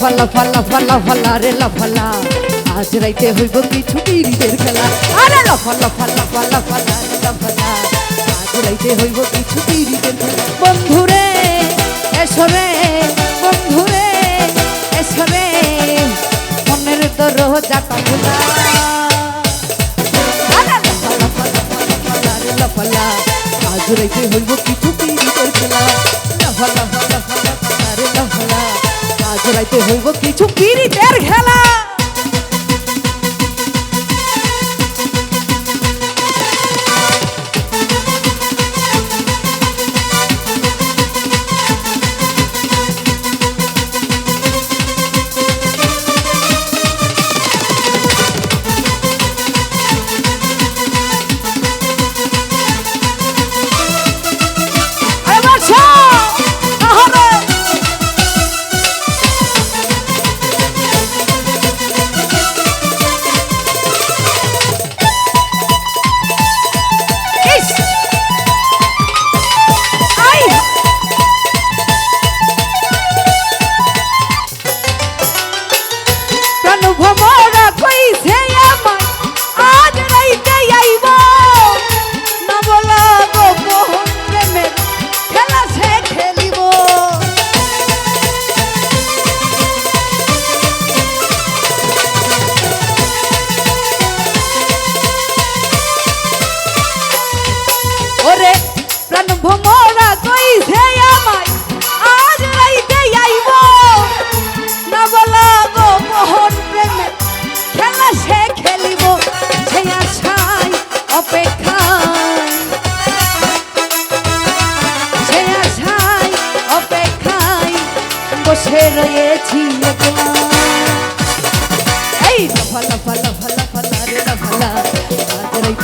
লাফালা ফালা ফালা ফালা রে লাফালা আজ রাইতে হইব কিছু পিরিতের খেলা। আরে লাফালা ফালা ফালা ফালা রে লাফালা আজ রাইতে হইব কিছু পিরিতের খেলা। বন্ধুরে, এসো রে, বন্ধুরে, এসো রে। মনের তোর জাতা খোলা রে আজ রাইতে হইব কিছু পিরিতের খেলা। লাফালা ফালা ফালা রে আজ রাইতে হইব কিছু পিরিতের খেলা।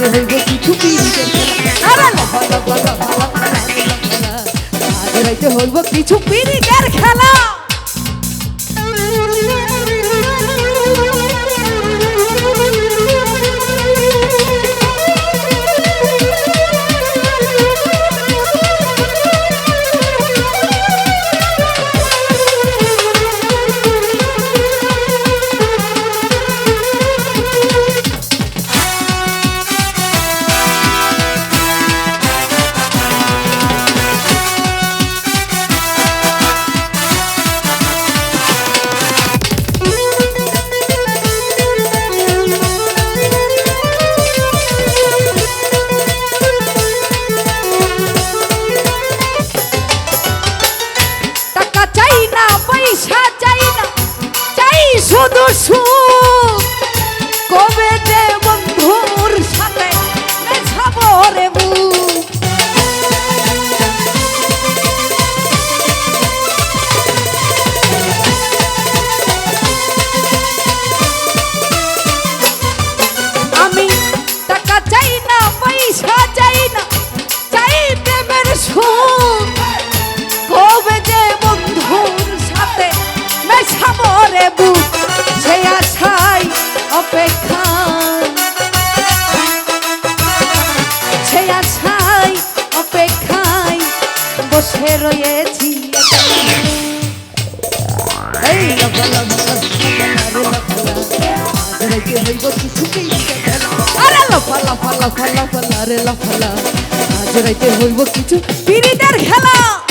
হইব কিছু পিড়িতে হইব কিছু খেলা শুধু সুখ কবে যে বন্ধুর সাথে মেশাবো রে আমি টাকা চাই না, পয়সা চাই না, চাই প্রেমের সুখ লাফা রে লাফা লা। আজ রাইতে হইব কিছু পিরিতের খেলা।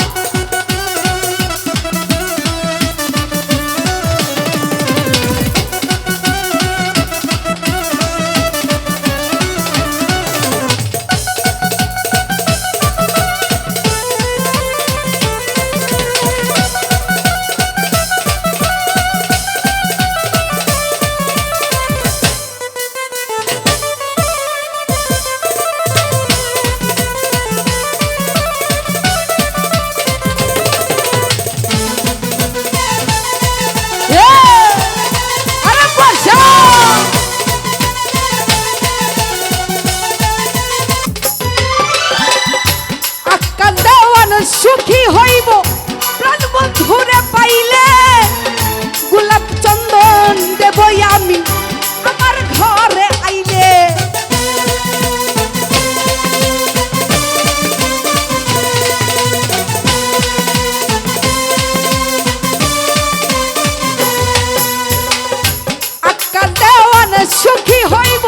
সুখী হইব।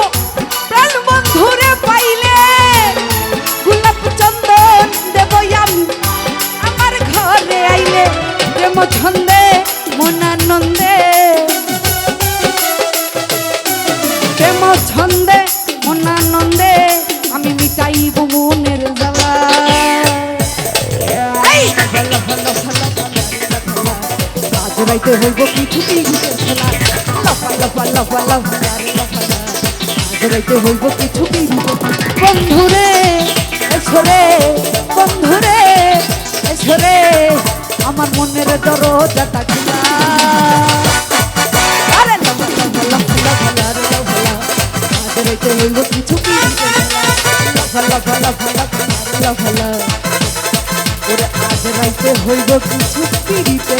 প্রাণ বন্ধুরে পাইলে গোলাপ চন্দন দেব আমি। আমার ঘরে আইলে প্রেম ছন্দে মনানন্দে প্রেম ছন্দে মনানন্দে আমি মিটাইব মনের জ্বালা। রাইতে হইব পৃথিবী খেলা। লাফা লাফা লাফা লাফা কিছু পিড়িতের বন্ধুরে এসরে বন্ধুরে এসরে আমার মনের দরজাটা খোলা আরে লাফা লাফা লাফা লাফা লাফা লাফা আজ রাইতে হইব কিছু পিড়িতের খেলা লাফা লাফা লাফা আজ রাইতে হইব কিছু পিড়িতে